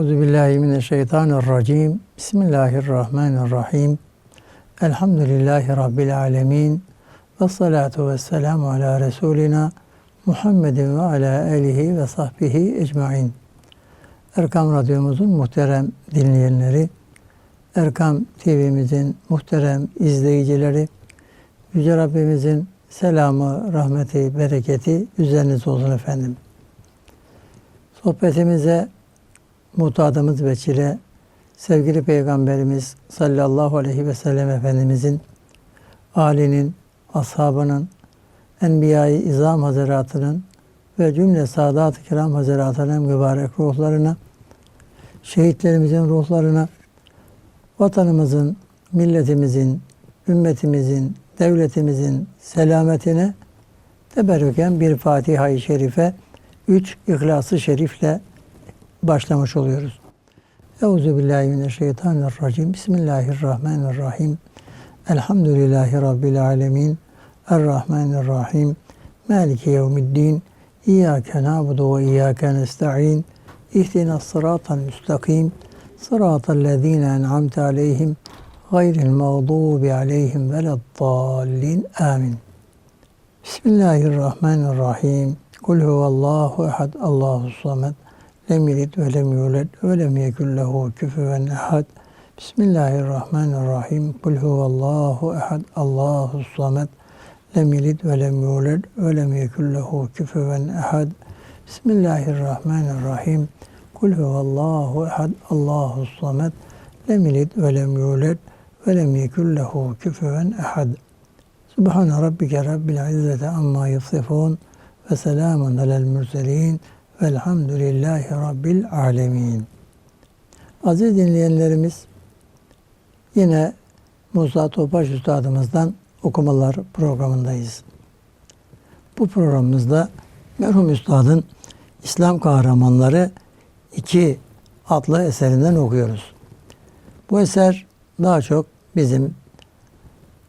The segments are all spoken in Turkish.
Euzu billahi mineşşeytanirracim. Bismillahirrahmanirrahim. Elhamdülillahi rabbil alamin. Ve salatu vesselamu ala resulina Muhammedin ve ala alihi ve sahbihi ecmaîn. Erkam Radyomuzun muhterem dinleyenleri, Erkam TV'mizin muhterem izleyicileri, Yüce Rabbimizin selamı, rahmeti, bereketi üzerinize olsun efendim. Sohbetimize mutadımız veçile sevgili Peygamberimiz sallallahu aleyhi ve sellem Efendimizin âlinin, ashabının, Enbiya-i İzam Hazretlerinin ve cümle Sadat-ı Kiram Hazretlerinin mübarek ruhlarına, şehitlerimizin ruhlarına, vatanımızın, milletimizin, ümmetimizin, devletimizin selametine teberrüken bir Fatiha-i Şerife, üç İhlas-ı Şerifle başlamış oluyoruz. Euzu billahi mineşşeytanirracim. Bismillahirrahmanirrahim. Elhamdülillahi rabbil alamin. Errahmanirrahim. Maliki yevmiddin. İyyake na'budu ve iyyake nestaîn. İhdinas sıratal müstakim. Sıratal lezîne en'amte aleyhim gayril mağdubi aleyhim veleddallin. Amin. Bismillahirrahmanirrahim. Kul huvallahu ehad, Allahu samed. Lem yelid ve lem yulad ve lem yekun lehu küfüven ehad. Bismillahirrahmanirrahim. Kul huvallahu ehad, Allahu samed. Lem yelid ve lem yulad ve lem yekun lehu küfüven ehad. Bismillahirrahmanirrahim. Kul huvallahu ehad, Allahu samed. Lem yelid ve lem yulad ve lem yekun lehu küfüven ehad. Subhane rabbike rabbil izzeti amma yasifun ve selamun alel mürselin velhamdülillahi rabbil alemin. Aziz dinleyenlerimiz yine Musa Topaş Üstadımızdan okumalar programındayız. Bu programımızda merhum Üstad'ın İslam Kahramanları 2 adlı eserinden okuyoruz. Bu eser daha çok bizim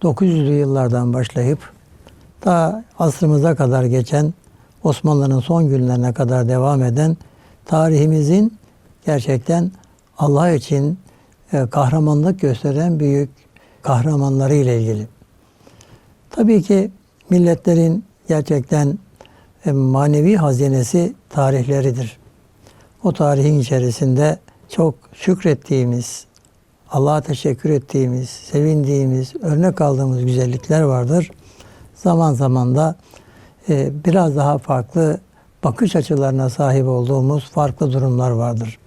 900'lü yıllardan başlayıp daha asrımıza kadar geçen Osmanlı'nın son günlerine kadar devam eden tarihimizin gerçekten Allah için e, kahramanlık gösteren büyük kahramanları ile ilgili. Tabii ki milletlerin gerçekten e, manevi hazinesi tarihleridir. O tarihin içerisinde çok şükrettiğimiz, Allah'a teşekkür ettiğimiz, sevindiğimiz, örnek aldığımız güzellikler vardır. Zaman zaman da e, biraz daha farklı bakış açılarına sahip olduğumuz farklı durumlar vardır.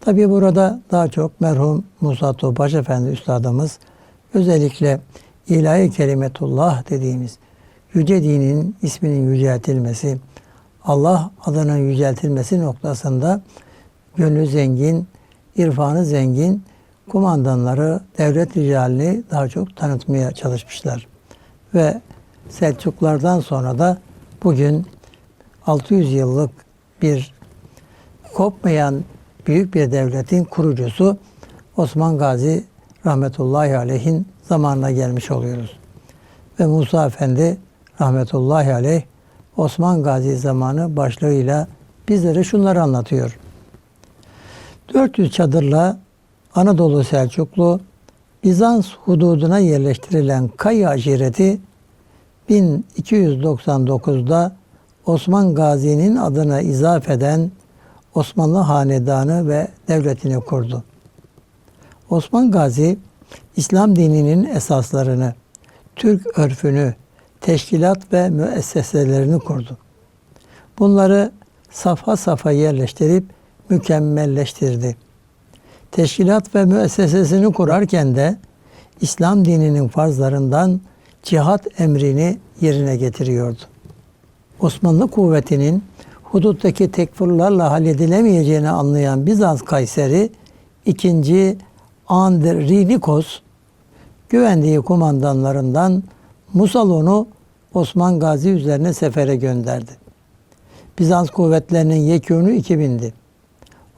Tabi burada daha çok merhum Musa Topaş Efendi Üstadımız özellikle ilahi kelimetullah dediğimiz yüce dinin isminin yüceltilmesi, Allah adının yüceltilmesi noktasında gönlü zengin, irfanı zengin, kumandanları, devlet ricalini daha çok tanıtmaya çalışmışlar. Ve Selçuklardan sonra da bugün 600 yıllık bir kopmayan büyük bir devletin kurucusu Osman Gazi rahmetullahi aleyhin zamanına gelmiş oluyoruz. Ve Musa Efendi rahmetullahi aleyh Osman Gazi zamanı başlığıyla bizlere şunları anlatıyor. 400 çadırla Anadolu Selçuklu Bizans hududuna yerleştirilen Kayı aşireti 1299'da Osman Gazi'nin adına izafeden Osmanlı Hanedanı ve devletini kurdu. Osman Gazi, İslam dininin esaslarını, Türk örfünü, teşkilat ve müesseselerini kurdu. Bunları safa safa yerleştirip mükemmelleştirdi. Teşkilat ve müessesesini kurarken de İslam dininin farzlarından cihat emrini yerine getiriyordu. Osmanlı kuvvetinin huduttaki tekfurlarla halledilemeyeceğini anlayan Bizans Kayseri 2. Andrinikos güvendiği kumandanlarından Musalon'u Osman Gazi üzerine sefere gönderdi. Bizans kuvvetlerinin yekûnu 2000'di.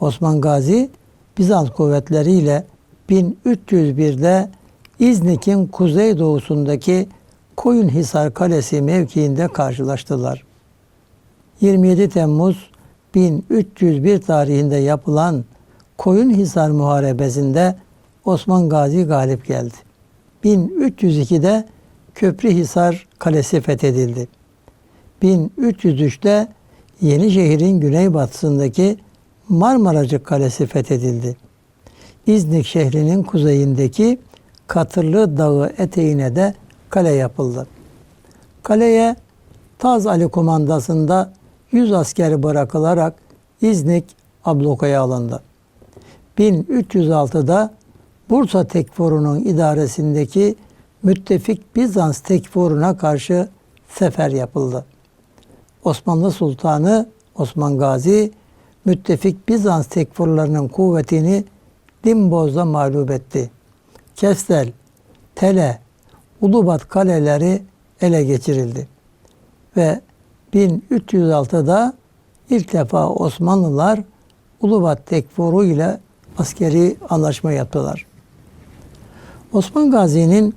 Osman Gazi Bizans kuvvetleriyle 1301'de İznik'in kuzeydoğusundaki Koyunhisar Kalesi mevkiinde karşılaştılar. 27 Temmuz 1301 tarihinde yapılan Koyunhisar Muharebesi'nde Osman Gazi galip geldi. 1302'de Köprühisar Kalesi fethedildi. 1303'te Yenişehir'in güneybatısındaki Marmaracık Kalesi fethedildi. İznik şehrinin kuzeyindeki Katırlı Dağı eteğine de kale yapıldı. Kaleye Taz Ali komandasında 100 asker bırakılarak İznik ablukaya alındı. 1306'da Bursa Tekforu'nun idaresindeki müttefik Bizans Tekforu'na karşı sefer yapıldı. Osmanlı Sultanı Osman Gazi müttefik Bizans tekfurlarının kuvvetini Dimboz'da mağlup etti. Kestel, Tele, Ulubat kaleleri ele geçirildi. Ve 1306'da ilk defa Osmanlılar Ulubat Tekfuru ile askeri anlaşma yaptılar. Osman Gazi'nin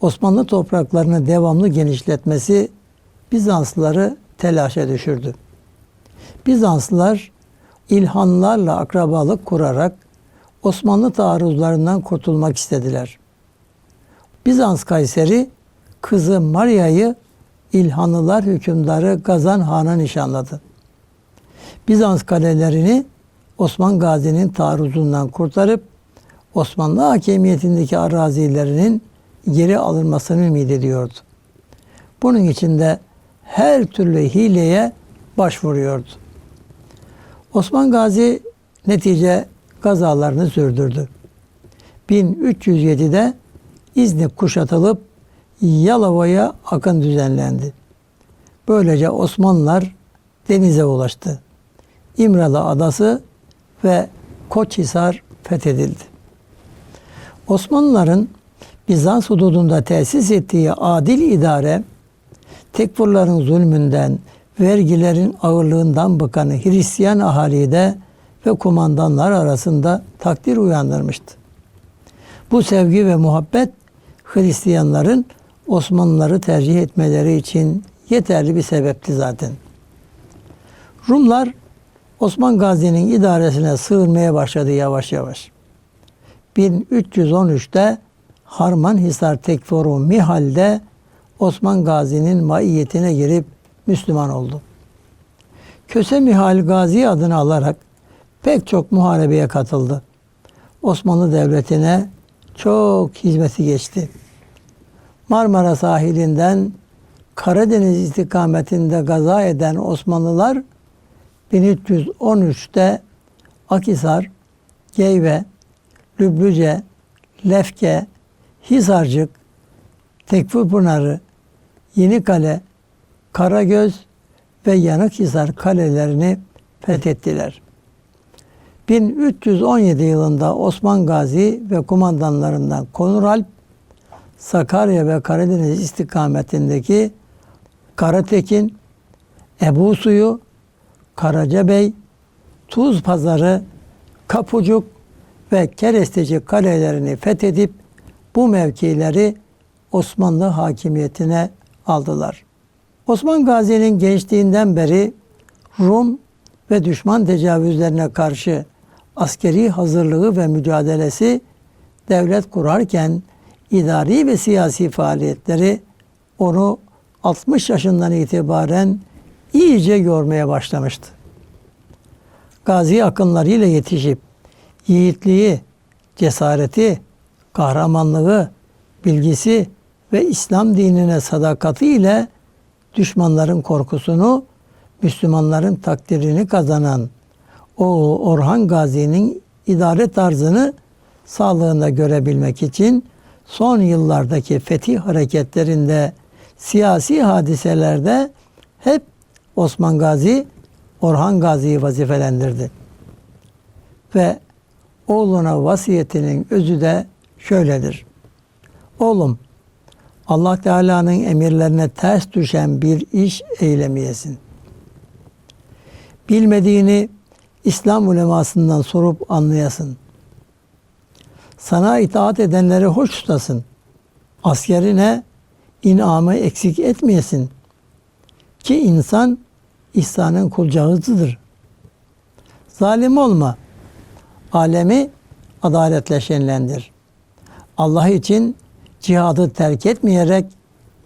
Osmanlı topraklarını devamlı genişletmesi Bizanslıları telaşa düşürdü. Bizanslılar İlhanlarla akrabalık kurarak Osmanlı taarruzlarından kurtulmak istediler. Bizans Kayseri kızı Maria'yı İlhanlılar hükümdarı Gazan Han'a nişanladı. Bizans kalelerini Osman Gazi'nin taarruzundan kurtarıp Osmanlı hakimiyetindeki arazilerinin geri alınmasını ümit ediyordu. Bunun için de her türlü hileye başvuruyordu. Osman Gazi netice gazalarını sürdürdü. 1307'de İznik kuşatılıp Yalova'ya akın düzenlendi. Böylece Osmanlılar denize ulaştı. İmralı Adası ve Koçhisar fethedildi. Osmanlıların Bizans hududunda tesis ettiği adil idare, tekfurların zulmünden, vergilerin ağırlığından bıkan Hristiyan ahaliyi de ve kumandanlar arasında takdir uyandırmıştı. Bu sevgi ve muhabbet Hristiyanların Osmanlıları tercih etmeleri için yeterli bir sebepti zaten. Rumlar Osman Gazi'nin idaresine sığınmaya başladı yavaş yavaş. 1313'te Harmanhisar Tekfuru Mihal'de Osman Gazi'nin maiyetine girip Müslüman oldu. Köse Mihal Gazi adını alarak pek çok muharebeye katıldı. Osmanlı Devleti'ne çok hizmeti geçti. Marmara sahilinden Karadeniz istikametinde gaza eden Osmanlılar 1313'te Akisar, Geyve, Lüblüce, Lefke, Hisarcık, Tekfurpınarı, Yenikale, Karagöz ve Yanıkhisar kalelerini fethettiler. 1317 yılında Osman Gazi ve kumandanlarından Konuralp, Sakarya ve Karadeniz istikametindeki Karatekin, Ebu Suyu, Karacabey, Tuz Pazarı, Kapucuk ve Keresteci kalelerini fethedip bu mevkileri Osmanlı hakimiyetine aldılar. Osman Gazi'nin gençliğinden beri Rum ve düşman tecavüzlerine karşı askeri hazırlığı ve mücadelesi devlet kurarken idari ve siyasi faaliyetleri onu 60 yaşından itibaren iyice yormaya başlamıştı. Gazi akınlarıyla yetişip yiğitliği, cesareti, kahramanlığı, bilgisi ve İslam dinine sadakati ile düşmanların korkusunu, Müslümanların takdirini kazanan o Orhan Gazi'nin idare tarzını sağlığında görebilmek için son yıllardaki fetih hareketlerinde, siyasi hadiselerde hep Osman Gazi, Orhan Gazi'yi vazifelendirdi. Ve oğluna vasiyetinin özü de şöyledir. Oğlum, Allah Teala'nın emirlerine ters düşen bir iş eylemeyesin. Bilmediğini İslam ulemasından sorup anlayasın. Sana itaat edenleri hoş tutasın. Askerine inamı eksik etmeyesin. Ki insan ihsanın kulcağızıdır. Zalim olma. alemi adaletle şenlendir. Allah için cihadı terk etmeyerek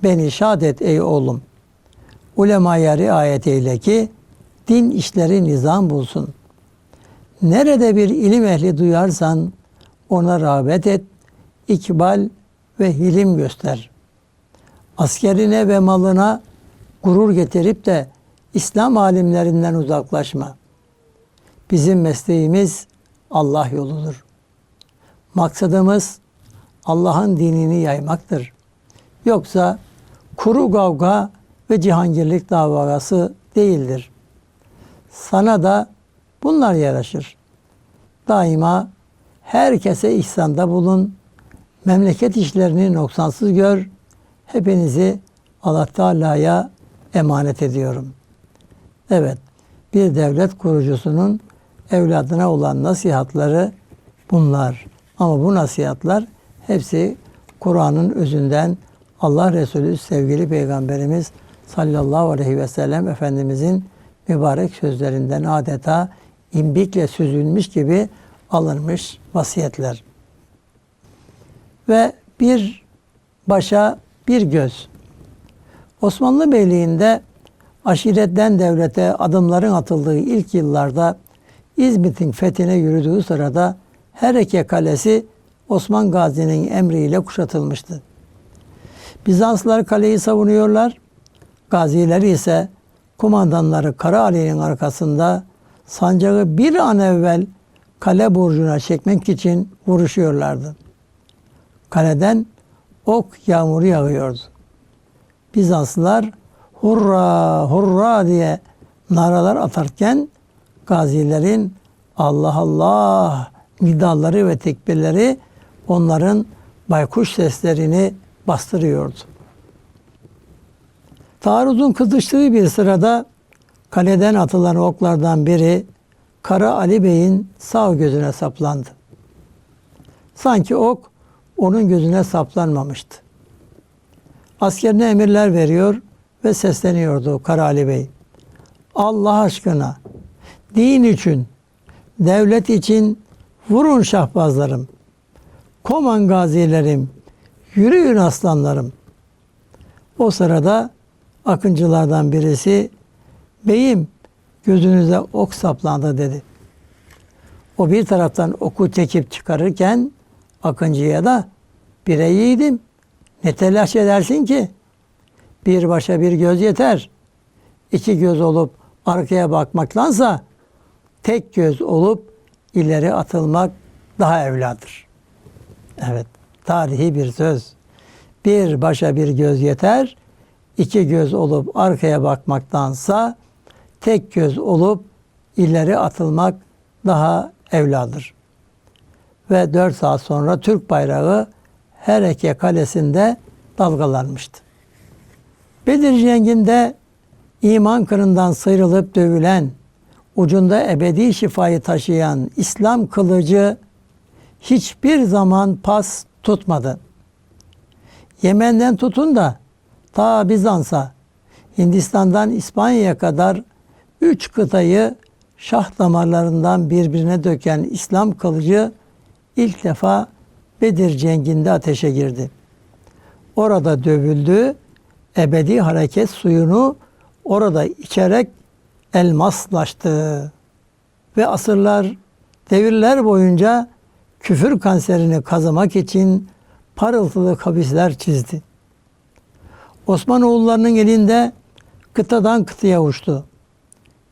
beni şad et ey oğlum. Ulemaya riayet eyle ki din işleri nizam bulsun. Nerede bir ilim ehli duyarsan ona rağbet et, ikbal ve hilim göster. Askerine ve malına gurur getirip de İslam alimlerinden uzaklaşma. Bizim mesleğimiz Allah yoludur. Maksadımız Allah'ın dinini yaymaktır. Yoksa kuru kavga ve cihangirlik davası değildir. Sana da bunlar yaraşır. Daima herkese ihsanda bulun. Memleket işlerini noksansız gör. Hepinizi Allah Teala'ya emanet ediyorum. Evet, bir devlet kurucusunun evladına olan nasihatları bunlar. Ama bu nasihatler hepsi Kur'an'ın özünden Allah Resulü sevgili Peygamberimiz sallallahu aleyhi ve sellem Efendimizin mübarek sözlerinden adeta imbikle süzülmüş gibi alınmış vasiyetler. Ve bir başa bir göz. Osmanlı Beyliği'nde aşiretten devlete adımların atıldığı ilk yıllarda İzmit'in fethine yürüdüğü sırada Hereke Kalesi Osman Gazi'nin emriyle kuşatılmıştı. Bizanslar kaleyi savunuyorlar. Gazileri ise kumandanları Kara Ali'nin arkasında sancağı bir an evvel kale burcuna çekmek için vuruşuyorlardı. Kaleden ok yağmuru yağıyordu. Bizanslılar hurra hurra diye naralar atarken gazilerin Allah Allah nidaları ve tekbirleri onların baykuş seslerini bastırıyordu. Taarruzun kızıştığı bir sırada kaleden atılan oklardan biri Kara Ali Bey'in sağ gözüne saplandı. Sanki ok onun gözüne saplanmamıştı. Askerine emirler veriyor ve sesleniyordu Kara Ali Bey. Allah aşkına din için, devlet için vurun şahbazlarım. Koman gazilerim, yürüyün aslanlarım. O sırada akıncılardan birisi beyim gözünüze ok saplandı dedi. O bir taraftan oku çekip çıkarırken akıncıya da bire yiğidim. Ne telaş edersin ki? Bir başa bir göz yeter. İki göz olup arkaya bakmaktansa tek göz olup ileri atılmak daha evladır. Evet, tarihi bir söz. Bir başa bir göz yeter, iki göz olup arkaya bakmaktansa tek göz olup ileri atılmak daha evladır. Ve dört saat sonra Türk bayrağı Hereke Kalesi'nde dalgalanmıştı. Bedir Cengi'nde iman kırından sıyrılıp dövülen, ucunda ebedi şifayı taşıyan İslam kılıcı hiçbir zaman pas tutmadı. Yemen'den tutun da ta Bizans'a, Hindistan'dan İspanya'ya kadar üç kıtayı şah damarlarından birbirine döken İslam kılıcı ilk defa Bedir Cengi'nde ateşe girdi. Orada dövüldü, ebedi hareket suyunu orada içerek elmaslaştı. Ve asırlar, devirler boyunca küfür kanserini kazımak için parıltılı kabisler çizdi. Osmanoğullarının elinde kıtadan kıtaya uçtu.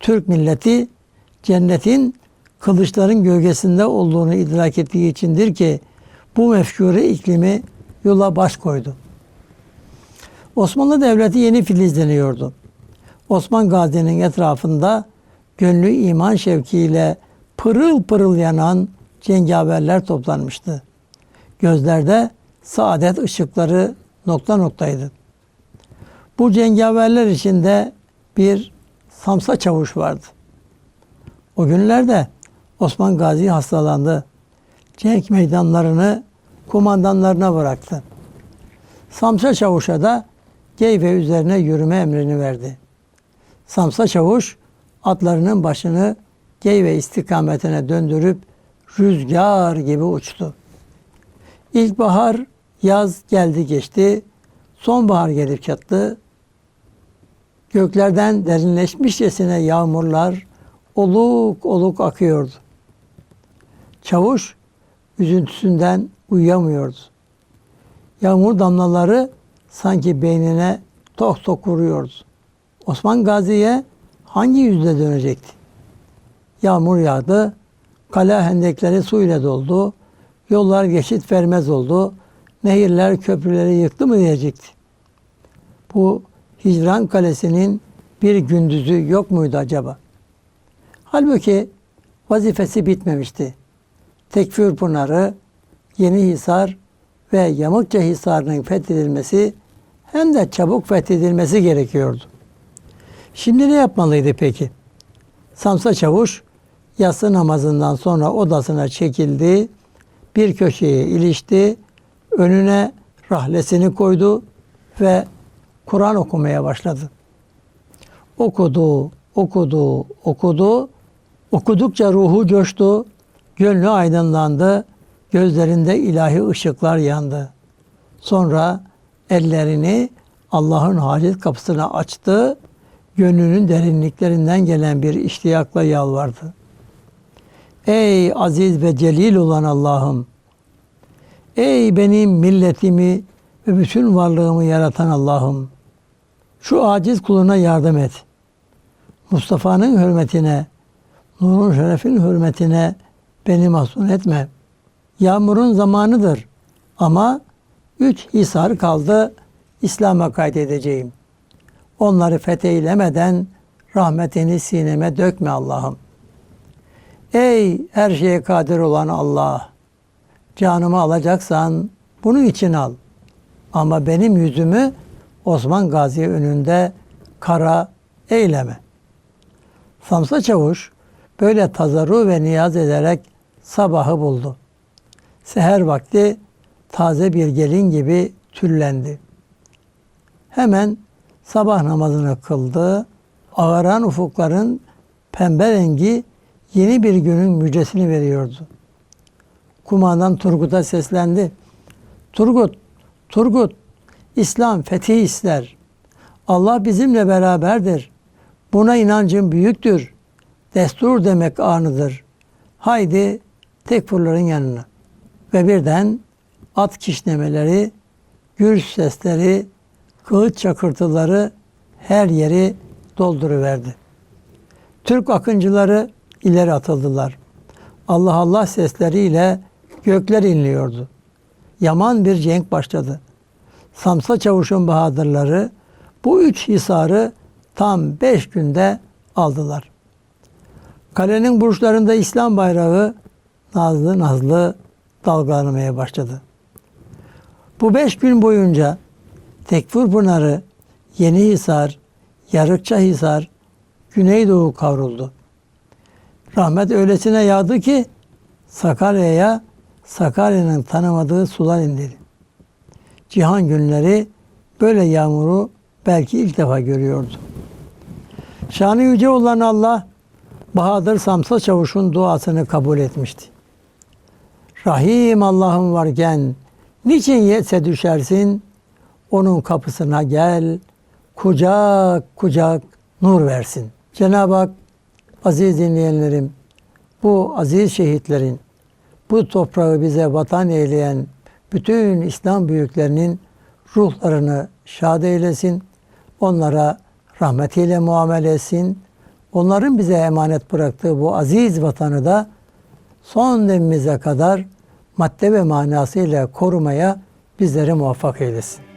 Türk milleti cennetin kılıçların gölgesinde olduğunu idrak ettiği içindir ki bu mefkure iklimi yola baş koydu. Osmanlı Devleti yeni filizleniyordu. Osman Gazi'nin etrafında gönlü iman şevkiyle pırıl pırıl yanan cengaverler toplanmıştı. Gözlerde saadet ışıkları nokta noktaydı. Bu cengaverler içinde bir Samsa Çavuş vardı. O günlerde Osman Gazi hastalandı. Cenk meydanlarını kumandanlarına bıraktı. Samsa Çavuş'a da Geyve üzerine yürüme emrini verdi. Samsa Çavuş atlarının başını Geyve istikametine döndürüp rüzgar gibi uçtu. İlkbahar, yaz geldi geçti. Sonbahar gelip çattı. Göklerden derinleşmişçesine yağmurlar oluk oluk akıyordu. Çavuş üzüntüsünden uyuyamıyordu. Yağmur damlaları sanki beynine tok tok vuruyordu. Osman Gazi'ye hangi yüzle dönecekti? Yağmur yağdı, kale hendekleri su ile doldu, yollar geçit vermez oldu, nehirler köprüleri yıktı mı diyecekti. Bu Hicran Kalesi'nin bir gündüzü yok muydu acaba? Halbuki vazifesi bitmemişti. Tekfür Pınarı, Yeni Hisar ve Yamukça Hisarı'nın fethedilmesi hem de çabuk fethedilmesi gerekiyordu. Şimdi ne yapmalıydı peki? Samsa Çavuş yatsı namazından sonra odasına çekildi, bir köşeye ilişti, önüne rahlesini koydu ve Kur'an okumaya başladı. Okudu, okudu, okudu. Okudukça ruhu coştu, gönlü aydınlandı, gözlerinde ilahi ışıklar yandı. Sonra ellerini Allah'ın haciz kapısına açtı, gönlünün derinliklerinden gelen bir iştiyakla yalvardı. Ey aziz ve celil olan Allah'ım! Ey benim milletimi ve bütün varlığımı yaratan Allah'ım! Şu aciz kuluna yardım et. Mustafa'nın hürmetine, nurun şerefin hürmetine beni mahzun etme. Yağmurun zamanıdır ama üç hisar kaldı İslam'a kaydedeceğim. Onları fetheylemeden rahmetini sineme dökme Allah'ım. Ey her şeye kadir olan Allah! Canımı alacaksan bunun için al. Ama benim yüzümü Osman Gazi önünde kara eyleme. Samsa Çavuş böyle tazarru ve niyaz ederek sabahı buldu. Seher vakti taze bir gelin gibi tüllendi. Hemen sabah namazını kıldı. Ağaran ufukların pembe rengi yeni bir günün müjdesini veriyordu. Kumandan Turgut'a seslendi. Turgut, Turgut, İslam fethi ister. Allah bizimle beraberdir. Buna inancım büyüktür. Destur demek anıdır. Haydi tekfurların yanına. Ve birden at kişnemeleri, gür sesleri, kılıç çakırtıları her yeri dolduruverdi. Türk akıncıları ileri atıldılar. Allah Allah sesleriyle gökler inliyordu. Yaman bir cenk başladı. Samsa Çavuş'un bahadırları bu üç hisarı tam beş günde aldılar. Kalenin burçlarında İslam bayrağı nazlı nazlı dalgalanmaya başladı. Bu beş gün boyunca Tekfur Pınarı, Yenihisar, Yarıkçahisar, Güneydoğu kavruldu. Rahmet öylesine yağdı ki Sakarya'ya Sakarya'nın tanımadığı sular indi. Cihan günleri böyle yağmuru belki ilk defa görüyordu. Şanı yüce olan Allah Bahadır Samsa Çavuş'un duasını kabul etmişti. Rahim Allah'ım varken niçin yetse düşersin? Onun kapısına gel, kucak kucak nur versin. Cenab-ı Hak aziz dinleyenlerim, bu aziz şehitlerin, bu toprağı bize vatan eyleyen bütün İslam büyüklerinin ruhlarını şad eylesin. Onlara rahmetiyle muamele etsin. Onların bize emanet bıraktığı bu aziz vatanı da son demimize kadar madde ve manasıyla korumaya bizleri muvaffak eylesin.